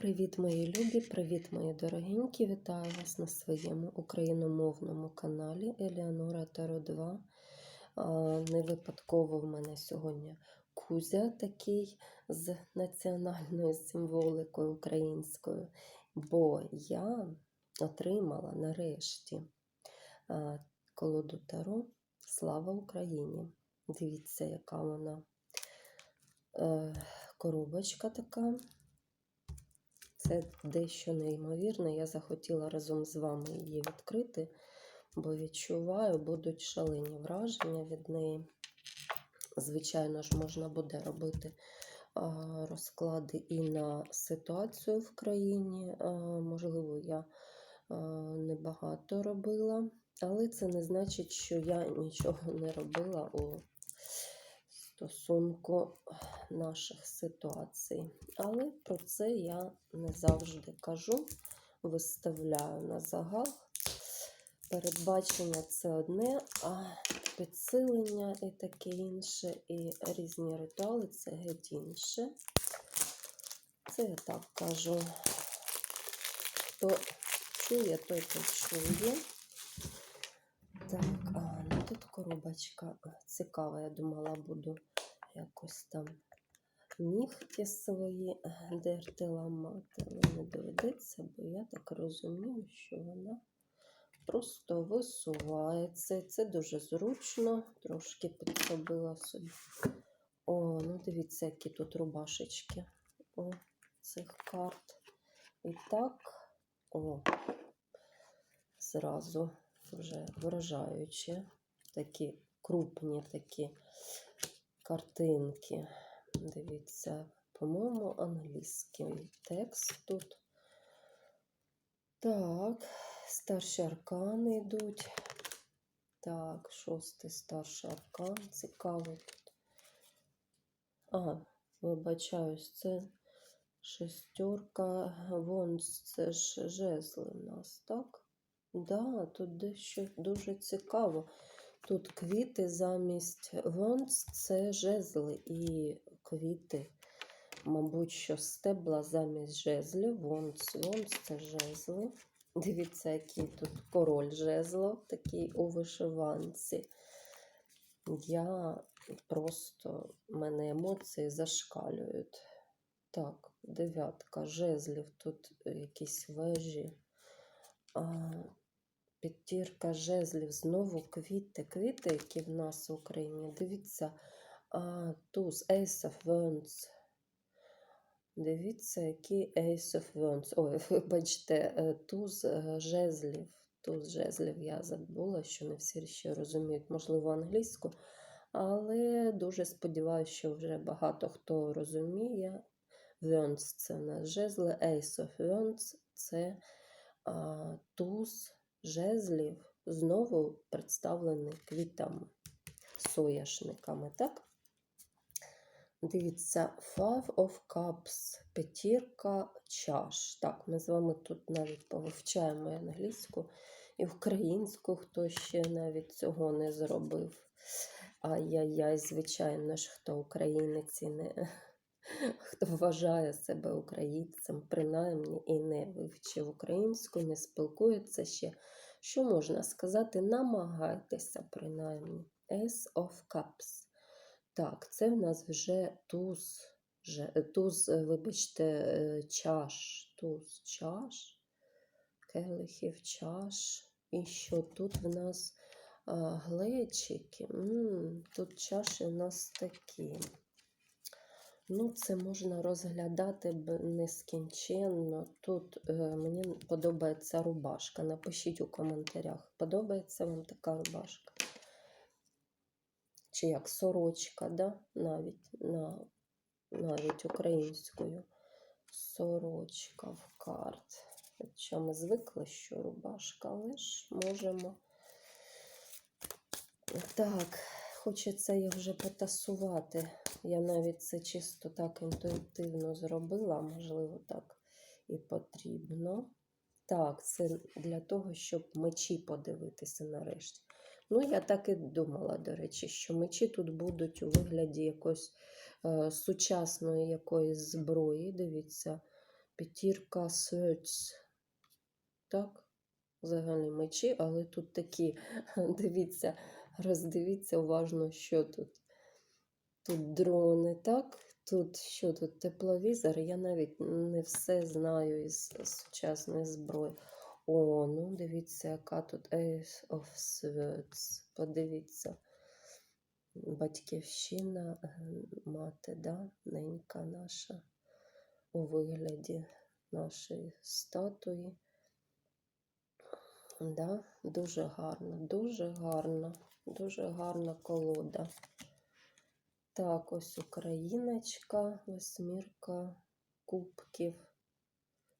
Привіт, мої любі, привіт, мої дорогенькі. Вітаю вас на своєму україномовному каналі Еліанора Таро 2. Не випадково в мене сьогодні Кузя такий з національною символикою українською, бо я отримала нарешті колоду Таро Слава Україні. Дивіться, яка вона Е, коробочка така. Це дещо неймовірне. Я захотіла разом з вами її відкрити, бо відчуваю, будуть шалені враження від неї. Звичайно ж, можна буде робити розклади і на ситуацію в країні. Можливо, я небагато робила, але це не значить, що я нічого не робила у стосунку наших ситуацій. Але про це я не завжди кажу, виставляю на загал. Передбачення це одне, а підсилення і таке інше, і різні ритуали це геть інше. Це я так кажу. Хто чує, той почує. Так, а, коробочка цікава, я думала, буду якось там нігті свої дерти ламати, але не доведеться, бо я так розумію, що вона просто висувається. Це дуже зручно, трошки підробила собі. О, ну дивіться, які тут рубашечки у цих карт. І так, о, зразу вже вражаючі, такі крупні такі картинки. Дивіться, по-моєму, англійський текст тут. Так, старші аркани йдуть. Так, шостий старший аркан. Цікавий тут. А, вибачаюсь, це шестерка. Вон це ж жезли в нас, так? Да, тут дещо дуже цікаво. Тут квіти замість вонц це жезли і квіти, мабуть, що стебла замість жезлів. Вонц, вонц це жезли. Дивіться, який тут король жезло, такий у вишиванці. Я просто мене емоції зашкалюють. Так, дев'ятка жезлів, тут якісь вежі. А, П'ятірка жезлів, знову квіти. Квіти, які в нас в Україні. Дивіться, а, туз Ace of Wands. Дивіться, який Ace of Wands. Ой, вибачте, е, туз е, жезлів. Туз жезлів я забула, що не всі ще розуміють, можливо, англійську. Але дуже сподіваюся, що вже багато хто розуміє. Wands – це в нас жезли, Ace of Wands – це а, туз жезлів знову представлений квітами, сояшниками. так? Дивіться, Five of Cups, п'ятірка чаш. Так, ми з вами тут навіть повивчаємо англійську і українську, хто ще навіть цього не зробив. Ай-яй-яй, звичайно ж, хто українець і не хто вважає себе українцем, принаймні і не вивчив українську, не спілкується ще. Що можна сказати? Намагайтеся, принаймні. S of Cups. Так, це в нас вже туз, вже, туз, вибачте, чаш, туз чаш, келихів чаш. І що тут в нас а, глечики? М -м, тут чаші у нас такі. Ну, це можна розглядати нескінченно. Тут е, мені подобається рубашка. Напишіть у коментарях, подобається вам така рубашка? Чи як сорочка, да? навіть на, навіть українською. Сорочка в карт. Хоча ми звикли, що рубашка, але ж можемо. Так, хочеться їх вже потасувати. Я навіть це чисто так інтуїтивно зробила, можливо, так і потрібно. Так, це для того, щоб мечі подивитися нарешті. Ну, я так і думала, до речі, що мечі тут будуть у вигляді якоїсь е, сучасної якоїсь зброї. Дивіться, П'ятірка Свердс. Так? Загальні мечі, але тут такі. Дивіться, роздивіться уважно, що тут. Тут дрони, так? Тут що тут? Тепловізор. Я навіть не все знаю із сучасної зброї. О, ну дивіться, яка тут Ace of Swords. Подивіться. Батьківщина, мати, да? ненька наша у вигляді нашої статуї. Да, дуже гарно, дуже гарно, дуже гарна колода. Так, ось Україночка, восьмірка кубків.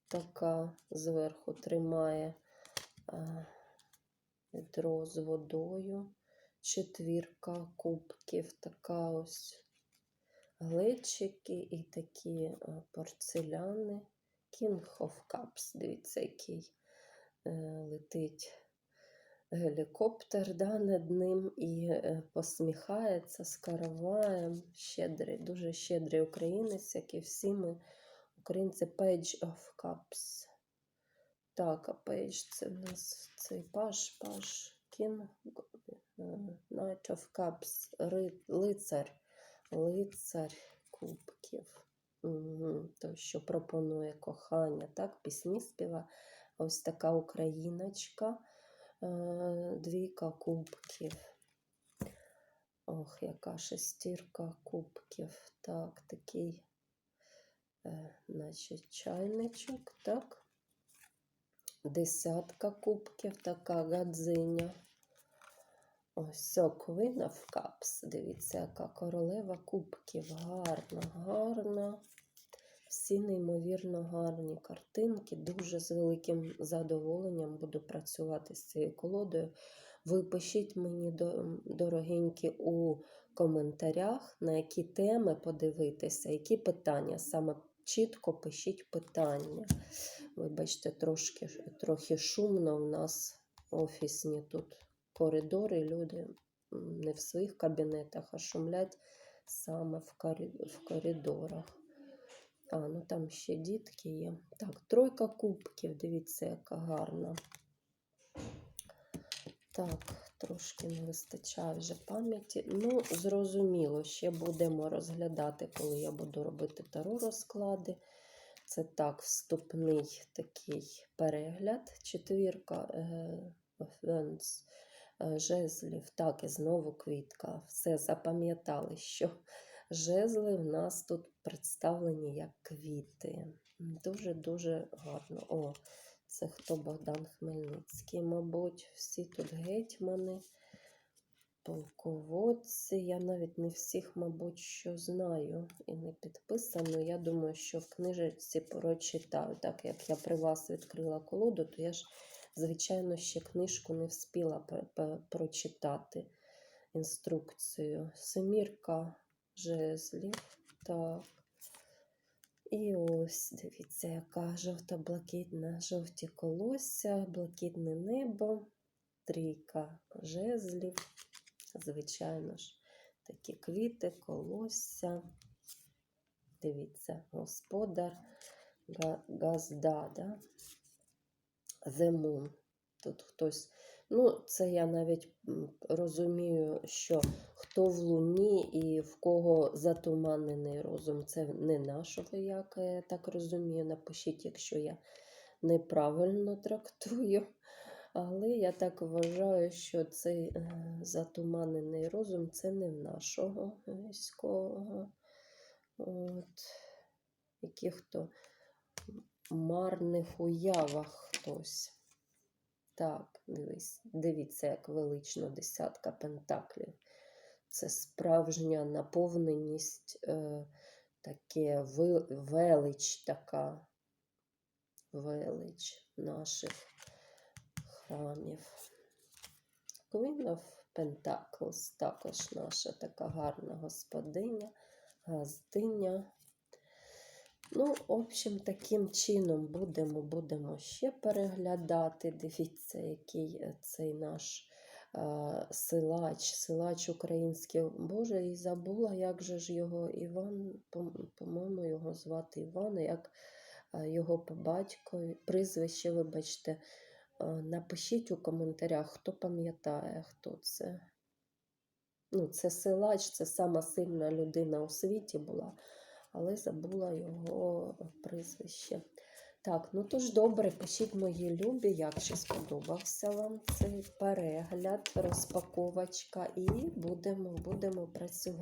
Така зверху тримає е, відро з водою. Четвірка кубків, така ось глечики і такі е, порцеляни. King of Cups, дивіться, який е, летить гелікоптер да, над ним і е, посміхається з караваєм. Щедрий, дуже щедрий українець, як і всі ми. Українці Page of Cups. Так, а Page це в нас цей паш, паш, кін, е, Knight of Cups, лицар, лицар кубків. Угу. То, що пропонує кохання, так, пісні співа. Ось така україночка, двійка кубків. Ох, яка шестірка кубків. Так, такий, е, значить, чайничок, так. Десятка кубків, така гадзиня. Ось Queen of Cups. Дивіться, яка королева кубків. Гарна, гарна. Всі неймовірно гарні картинки. Дуже з великим задоволенням буду працювати з цією колодою. Ви пишіть мені, дорогенькі, у коментарях, на які теми подивитися, які питання. Саме чітко пишіть питання. Вибачте, трошки, трохи шумно в нас офісні тут коридори, люди не в своїх кабінетах, а шумлять саме в коридорах. А, ну там ще дітки є. Так, тройка кубків, дивіться, яка гарна. Так, трошки не вистачає вже пам'яті. Ну, зрозуміло, ще будемо розглядати, коли я буду робити таро розклади. Це так, вступний такий перегляд. Четвірка е, е, жезлів, так, і знову квітка. Все запам'ятали, що жезли в нас тут представлені як квіти. Дуже-дуже гарно. О, це хто Богдан Хмельницький, мабуть, всі тут гетьмани, полководці. Я навіть не всіх, мабуть, що знаю і не підписано. Я думаю, що в книжці прочитаю. Так як я при вас відкрила колоду, то я ж, звичайно, ще книжку не пе- прочитати інструкцію. Семірка жезлів. Так. І ось дивіться, яка жовто-блакитна, жовті колосся, блакитне небо, трійка жезлів. Звичайно ж, такі квіти, колосся. Дивіться, господар Га- Газда, да? The. Тут хтось. Ну, це я навіть розумію, що хто в луні і в кого затуманений розум, це не нашого, як я так розумію. Напишіть, якщо я неправильно трактую. Але я так вважаю, що цей е, затуманений розум це не в нашого військового. От. Яких-то марних уявах хтось. Так, дивись, дивіться, як велично десятка пентаклів. Це справжня наповненість, е, таке велич така, велич наших храмів. Queen of Pentacles також наша така гарна господиня, газдиня. Ну, в общем, таким чином будемо, будемо ще переглядати. Дивіться, який е, цей наш е, силач, силач український. Боже, і забула, як же ж його Іван, по- по-моєму, його звати Іван, як е, його по батькові, прізвище, вибачте. Е, Напишіть у коментарях, хто пам'ятає, хто це. Ну, це силач, це сама сильна людина у світі була, але забула його прізвище. Так, ну тож добре, пишіть мої любі, як ще сподобався вам цей перегляд, розпаковочка, і будемо, будемо працювати.